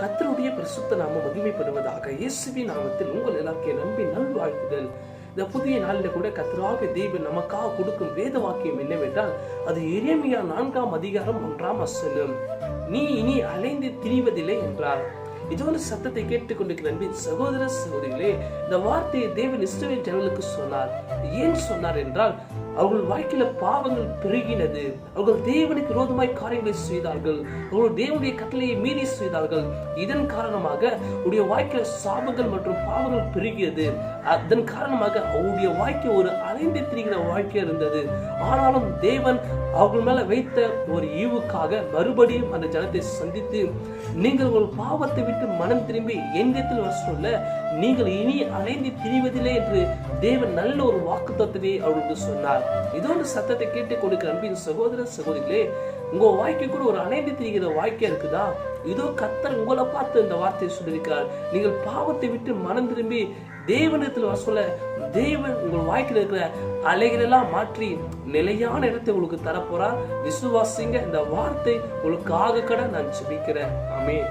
கத்தருடைய பரிசுத்த நாம மகிமைப்படுவதாக இயேசுவின் நாமத்தில் உங்கள் எல்லாருக்கும் நம்பி நல்வாழ்த்துதல் இந்த புதிய நாளில் கூட கத்தராக தேவன் நமக்காக கொடுக்கும் வேத வாக்கியம் என்னவென்றால் அது எரேமியா நான்காம் அதிகாரம் ஒன்றாம் அசலும் நீ இனி அலைந்து திரிவதில்லை என்றார். இதோட சத்தத்தை கேட்டுக்கொண்டிருக்கிற அன்பின் சகோதர சகோதரிகளே இந்த வார்த்தையை தேவன் இஸ்ரவேல் ஜனங்களுக்கு சொன்னார். ஏன் சொன்னார் என்றால் அவர்கள் வாழ்க்கையில பாவங்கள் பெருகினது. அவர்கள் தேவனுக்கு விரோதமாய் காரியங்களை செய்தார்கள். அவர்கள் தேவனுடைய கட்டளையை மீறி செய்தார்கள். இதன் காரணமாக உடைய வாழ்க்கையில சாபங்கள் மற்றும் பாவங்கள் பெருகியது. அதன் காரணமாக அவருடைய வாழ்க்கை ஒரு அலைந்து திரிகிற வாழ்க்கை இருந்தது. ஆனாலும் தேவன் அவர்கள் மேல வைத்த ஒரு ஈவுக்காக மறுபடியும் அந்த ஜனத்தை சந்தித்து நீங்கள் ஒரு பாவத்தை விட்டு மனம் திரும்பி எந்திரத்தில் வர சொல்ல நீங்கள் இனி அலைந்து திரிவதில்லை என்று தேவன் நல்ல ஒரு வாக்கு தத்துவே அவர்களுக்கு சொன்னார். இதோடு சத்தத்தை கேட்டு கொடுக்கிற அன்பின் சகோதர சகோதரிகளே உங்க வாழ்க்கை கூட ஒரு அலைந்து திரிகிற வாழ்க்கையா இருக்குதா? இதோ கத்தர் உங்களை பார்த்து இந்த வார்த்தையை சொல்லியிருக்கிறார். நீங்கள் பாவத்தை விட்டு மனம் திரும்பி தேவனிடத்தில் வர சொல்ல தேவன் உங்கள் வாழ்க்கையில் இருக்கிற அலைகளெல்லாம் மாற்றி நிலையான இடத்தை உங்களுக்கு தரப்போறா. விசுவாசிங்க இந்த வார்த்தை உங்களுக்கு ஆக கட நான் ஜெபிக்கிறேன். ஆமென்.